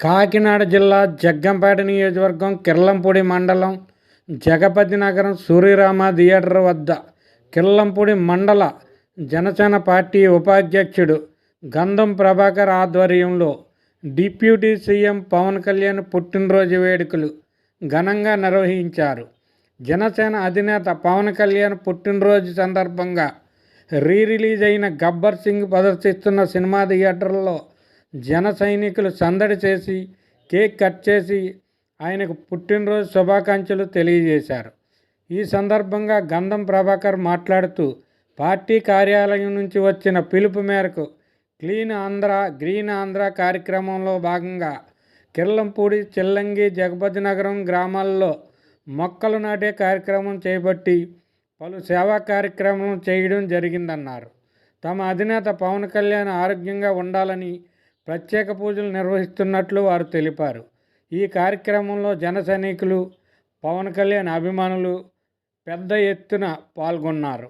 కాకినాడ జిల్లా జగ్గంపేట నియోజకవర్గం కిర్లంపూడి మండలం జగపతి నగరం సూర్యరామ థియేటర్ వద్ద కిర్లంపూడి మండల జనసేన పార్టీ ఉపాధ్యక్షుడు గంధం ప్రభాకర్ ఆధ్వర్యంలో డిప్యూటీ సీఎం పవన్ కళ్యాణ్ పుట్టినరోజు వేడుకలు ఘనంగా నిర్వహించారు. జనసేన అధినేత పవన్ కళ్యాణ్ పుట్టినరోజు సందర్భంగా రీ రిలీజ్ అయిన గబ్బర్ సింగ్ ప్రదర్శిస్తున్న సినిమా థియేటర్లో జన సైనికులు సందడి చేసి కేక్ కట్ చేసి ఆయనకు పుట్టినరోజు శుభాకాంక్షలు తెలియజేశారు. ఈ సందర్భంగా గంధం ప్రభాకర్ మాట్లాడుతూ పార్టీ కార్యాలయం నుంచి వచ్చిన పిలుపు మేరకు క్లీన్ ఆంధ్ర గ్రీన్ ఆంధ్ర కార్యక్రమంలో భాగంగా కిర్లంపూడి చిల్లంగి జగపతి నగరం గ్రామాల్లో మొక్కలు నాటే కార్యక్రమం చేపట్టి పలు సేవా కార్యక్రమం చేయడం జరిగిందన్నారు. తమ అధినేత పవన్ కళ్యాణ్ ఆరోగ్యంగా ఉండాలని ప్రత్యేక పూజలు నిర్వహిస్తున్నట్లు వారు తెలిపారు. ఈ కార్యక్రమంలో జన సైనికులు పవన్ కళ్యాణ్ అభిమానులు పెద్ద ఎత్తున పాల్గొన్నారు.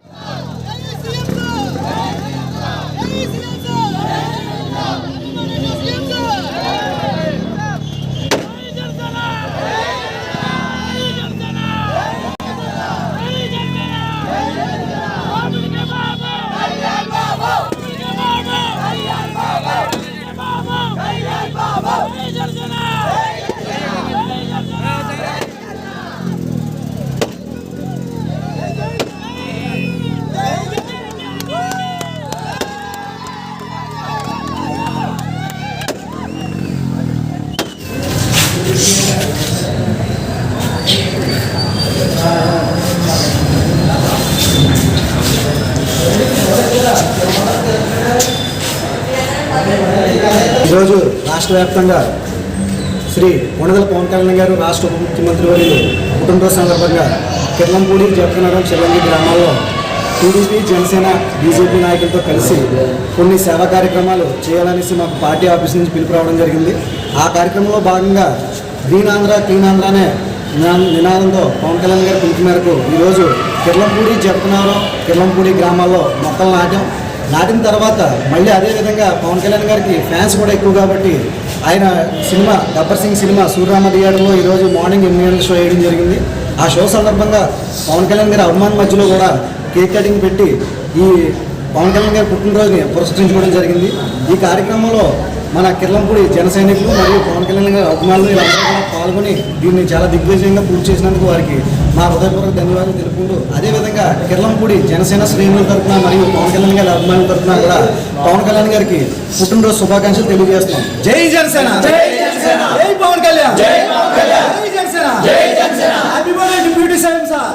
ఈరోజు రాష్ట్ర వ్యాప్తంగా శ్రీ కొణదల పవన్ కళ్యాణ్ గారు రాష్ట్ర ఉప ముఖ్యమంత్రి వర్యులు కుటుంబ సందర్భంగా కిర్లంపూడి జగనగరం చిల్లంగి గ్రామాల్లో టీడీపీ జనసేన బీజేపీ నాయకులతో కలిసి కొన్ని సేవా కార్యక్రమాలు చేయాలనేసి మాకు పార్టీ ఆఫీస్ నుంచి పిలుపు రావడం జరిగింది. ఆ కార్యక్రమంలో భాగంగా గ్రీన్ ఆంధ్ర క్లీన్ ఆంధ్ర అనే నినాదంతో పవన్ కళ్యాణ్ గారి పిలుపు మేరకు ఈరోజు కిర్లంపూడి జగనగరం కిర్లంపూడి గ్రామాల్లో మొక్కలు నాటాం. నాటిన తర్వాత మళ్ళీ అదేవిధంగా పవన్ కళ్యాణ్ గారికి ఫ్యాన్స్ కూడా ఎక్కువ కాబట్టి ఆయన సినిమా గబ్బర్ సింగ్ సినిమా సూర్యరామ థియేటర్లో ఈరోజు మార్నింగ్ ఎనిమిది గంటల షో వేయడం జరిగింది. ఆ షో సందర్భంగా పవన్ కళ్యాణ్ గారి అభిమాన్ మధ్యలో కూడా కేక్ కటింగ్ పెట్టి ఈ పవన్ కళ్యాణ్ గారి పుట్టినరోజుని పురస్కరించుకోవడం జరిగింది. ఈ కార్యక్రమంలో మన కిర్లంపూడి జన సైనికులు మరియు పవన్ కళ్యాణ్ గారి అభిమానులు వీళ్ళందరూ కూడా పాల్గొని దీన్ని చాలా దిగ్విజయంగా పూర్తి చేసినందుకు వారికి మా హృదయపూర్వక ధన్యవాదాలు తెలుపుకుంటూ అదేవిధంగా కిర్లంపూడి జనసేన శ్రేణుల తరఫున మరియు పవన్ కళ్యాణ్ గారి అభిమానుల తరఫున కూడా పవన్ కళ్యాణ్ గారికి పుట్టినరోజు శుభాకాంక్షలు తెలియజేస్తున్నాం. జై జనసేన! జై పవన్ కళ్యాణ్! జై జనసేన! జై Janasena! Happy birthday deputy CM sir